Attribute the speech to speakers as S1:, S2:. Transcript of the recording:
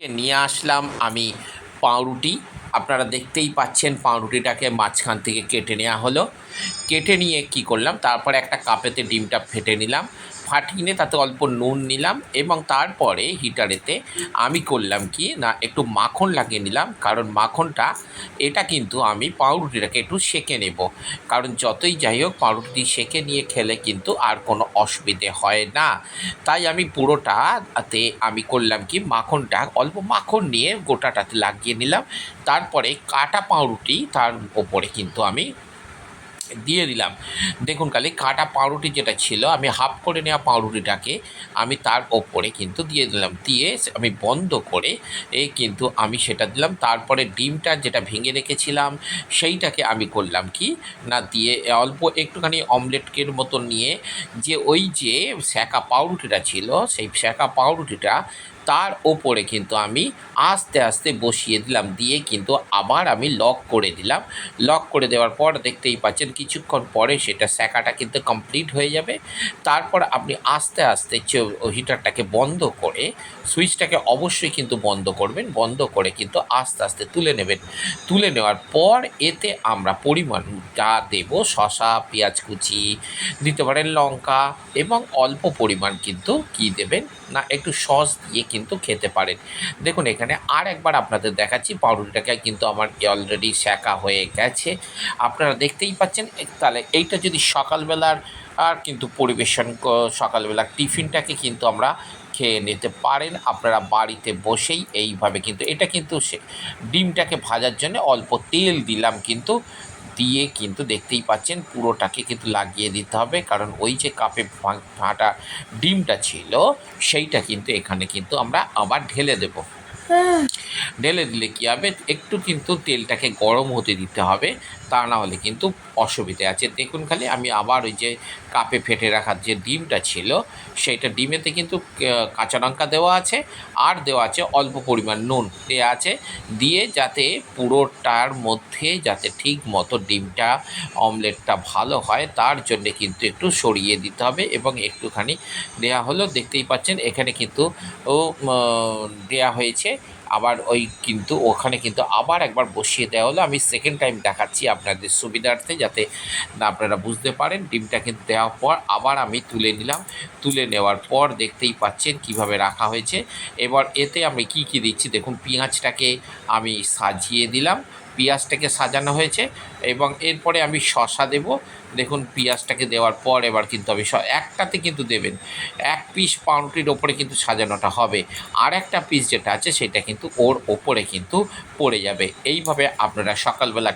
S1: নিয়ে আসলাম আমি পাউরুটি। আপনারা দেখতেই পাচ্ছেন পাউরুটিটাকে মাঝখান থেকে কেটে নেওয়া হলো। কেটে নিয়ে কি করলাম, তারপরে একটা কাপেতে ডিমটা ফেটে নিলাম। ফাটিয়ে নিয়ে তাতে অল্প নুন নিলাম এবং তারপরে হিটারেতে আমি করলাম কি, না, একটু মাখন লাগিয়ে নিলাম। কারণ মাখনটা, এটা কিন্তু আমি পাউরুটিটাকে একটু সেঁকে নেব। কারণ যতই যাই হোক, পাউরুটি সেঁকে নিয়ে খেলে কিন্তু আর কোনো অসুবিধে হয় না। তাই আমি পুরোটাতে আমি করলাম কি, মাখনটা অল্প মাখন নিয়ে গোটাটাতে লাগিয়ে নিলাম। তারপরে কাটা পাউরুটি, তার ওপরে কিন্তু আমি দিয়ে দিলাম। দেখুন খালি কাটা পাউরুটি যেটা ছিল, আমি হাফ করে নেওয়া পাউরুটিটাকে আমি তার ওপরে কিন্তু দিয়ে দিলাম। দিয়ে আমি বন্ধ করে এই কিন্তু আমি সেটা দিলাম। তারপরে ডিমটা যেটা ভেঙে রেখেছিলাম, সেইটাকে আমি করলাম কি? না, দিয়ে অল্প একটুখানি অমলেটকের মতো নিয়ে যে ওই যে স্যাকা পাউরুটিটা ছিল, সেই স্যাকা পাউরুটিটা তার ওপরে কিন্তু আমি আস্তে আস্তে বসিয়ে দিলাম, দিয়ে কিন্তু আবার আমি লক করে দিলাম। লক করে দেওয়ার পর দেখতেই পাচ্ছেন, কিছুক্ষণ পরে সেটা স্যাকাটা কিন্তু কমপ্লিট হয়ে যাবে। তারপর আপনি আস্তে আস্তে হিটারটাকে বন্ধ করে সুইচটাকে অবশ্যই কিন্তু বন্ধ করবেন। বন্ধ করে কিন্তু আস্তে আস্তে তুলে নেবেন। তুলে নেওয়ার পর এতে আমরা পরিমাণ যা দেবো শশা পেঁয়াজ কুচি, দিতে পারেন লঙ্কা, এবং অল্প পরিমাণ কিন্তু কি দেবেন? না, একটু সস দিয়ে কিন্তু খেতে পারেন। দেখুন, এখানে আর একবার আপনাদের দেখাচ্ছি, পাউরুটিটাকে কিন্তু আমার অলরেডি শেখা হয়ে গেছে। আপনারা দেখতেই পাচ্ছেন তাহলে এইটা যদি সকালবেলার, আর কিন্তু পরিবেশন সকালবেলার টিফিনটাকে কিন্তু আমরা খেয়ে নিতে পারেন। আপনারা বাড়িতে বসেই এইভাবে কিন্তু, এটা কিন্তু সে, ডিমটাকে ভাজার জন্য অল্প তেল দিলাম কিন্তু দিয়ে কিন্তু দেখতেই পাচ্ছেন পুরোটাকে কিন্তু লাগিয়ে দিতে হবে। কারণ ওই যে কাপে ফাটা ডিমটা ছিল, সেইটা কিন্তু এখানে কিন্তু আমরা আবার ঢেলে দেবো। ঢেলে দিলে কী হবে? একটু কিন্তু তেলটাকে গরম হতে দিতে হবে। তা না হলে কিন্তু অসুবিধে আছে। দেখুন খালি, আমি আবার ওই যে কাপে ফেটে রাখার যে ডিমটা ছিল, সেইটা ডিমেতে কিন্তু কাঁচা লঙ্কা দেওয়া আছে আর দেওয়া আছে অল্প পরিমাণ নুন দেওয়া আছে দিয়ে যাতে পুরোটার মধ্যে যাতে ঠিক মতো ডিমটা, অমলেটটা ভালো হয়, তার জন্য কিন্তু একটু সরিয়ে দিতে হবে এবং একটুখানি দেওয়া হলো। দেখতেই পাচ্ছেন, এখানে কিন্তু ও দেয়া হয়েছে আবার ওই কিন্তু ওখানে কিন্তু আবার একবার বসিয়ে দেওয়া হলো। আমি সেকেন্ড টাইম দেখাচ্ছি আপনাদের সুবিধার্থে যাতে না আপনারা বুঝতে পারেন। ডিমটা কিন্তু দেওয়ার পর আবার আমি তুলে নিলাম। তুলে নেওয়ার পর দেখতেই পাচ্ছেন কীভাবে রাখা হয়েছে। এবার এতে আমি কি কি দিচ্ছি? দেখুন, পেঁয়াজটাকে আমি সাজিয়ে দিলাম। পেঁয়াজটাকে সাজানো হয়েছে এবং এরপরে আমি শশা দেব। দেখুন, পেঁয়াজটাকে দেওয়ার পর এবার কিন্তু আমি একটাতে কিন্তু দেবেন। এক পিস পাউরুটির ওপরে কিন্তু সাজানোটা হবে। আর একটা পিস যেটা আছে, সেটা কিন্তু ওর ওপরে কিন্তু পড়ে যাবে। এইভাবে আপনারা সকালবেলা